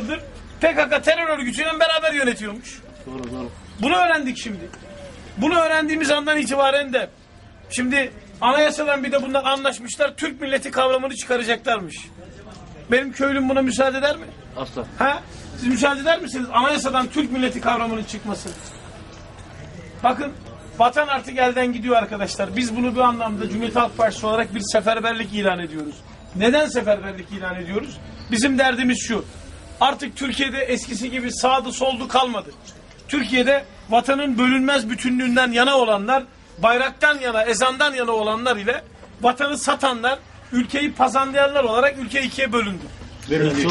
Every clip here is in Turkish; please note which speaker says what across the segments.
Speaker 1: yıldır PKK terör örgütüyle beraber yönetiyormuş.
Speaker 2: Doğru doğru.
Speaker 1: Bunu öğrendik şimdi. Bunu öğrendiğimiz andan itibaren de şimdi anayasadan bir de bunlar anlaşmışlar. Türk milleti kavramını çıkaracaklarmış. Benim köylüm buna müsaade eder mi?
Speaker 2: Asla.
Speaker 1: Ha? Siz müsaade eder misiniz anayasadan Türk milleti kavramının çıkması? Bakın vatan artık elden gidiyor arkadaşlar. Biz bunu bu anlamda Cumhuriyet Halk Partisi olarak bir seferberlik ilan ediyoruz. Neden seferberlik ilan ediyoruz? Bizim derdimiz şu. Artık Türkiye'de eskisi gibi sağdı soldu kalmadı. Türkiye'de vatanın bölünmez bütünlüğünden yana olanlar, bayraktan yana, ezandan yana olanlar ile vatanı satanlar, ülkeyi pazarlayanlar olarak ülke ikiye bölündü.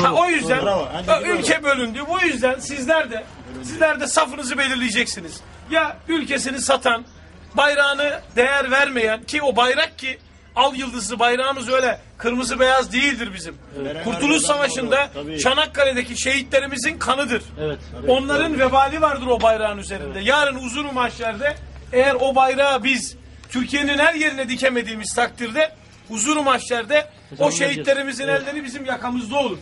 Speaker 1: Ha, o yüzden
Speaker 3: Bravo.
Speaker 1: Ülke bölündü. Bu yüzden sizler de sizler de safınızı belirleyeceksiniz. Ya ülkesini satan, bayrağını değer vermeyen ki o bayrak ki al yıldızlı bayrağımız öyle kırmızı beyaz değildir bizim. Kurtuluş Savaşı'nda
Speaker 3: Tabii.
Speaker 1: Çanakkale'deki şehitlerimizin kanıdır.
Speaker 2: Evet.
Speaker 1: Onların vebali vardır o bayrağın üzerinde. Yarın uzun mahşerde eğer o bayrağı biz Türkiye'nin her yerine dikemediğimiz takdirde huzur mahşerde o şehitlerimizin elleri bizim yakamızda olur.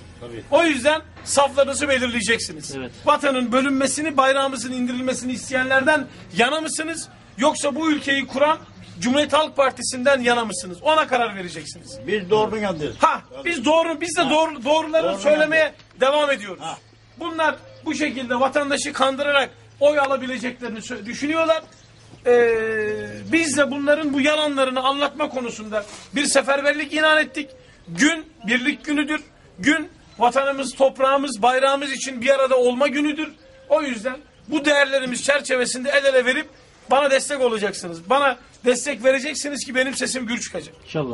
Speaker 1: O yüzden saflarınızı belirleyeceksiniz.
Speaker 2: Evet.
Speaker 1: Vatanın bölünmesini, bayrağımızın indirilmesini isteyenlerden yana mısınız? Yoksa bu ülkeyi kuran Cumhuriyet Halk Partisi'nden yana mısınız? Ona karar vereceksiniz.
Speaker 3: Biz doğrunun yanındayız.
Speaker 1: Ha biz doğru biz de doğru doğruları
Speaker 3: Doğru
Speaker 1: söylemeye devam ediyoruz. Bunlar bu şekilde vatandaşı kandırarak oy alabileceklerini düşünüyorlar. Ee, biz de bunların bu yalanlarını anlatma konusunda bir seferberlik ilan ettik. Gün birlik günüdür. Gün vatanımız, toprağımız, bayrağımız için bir arada olma günüdür. O yüzden bu değerlerimiz çerçevesinde el ele verip bana destek olacaksınız. Bana destek vereceksiniz ki benim sesim gür çıkacak.
Speaker 2: İnşallah.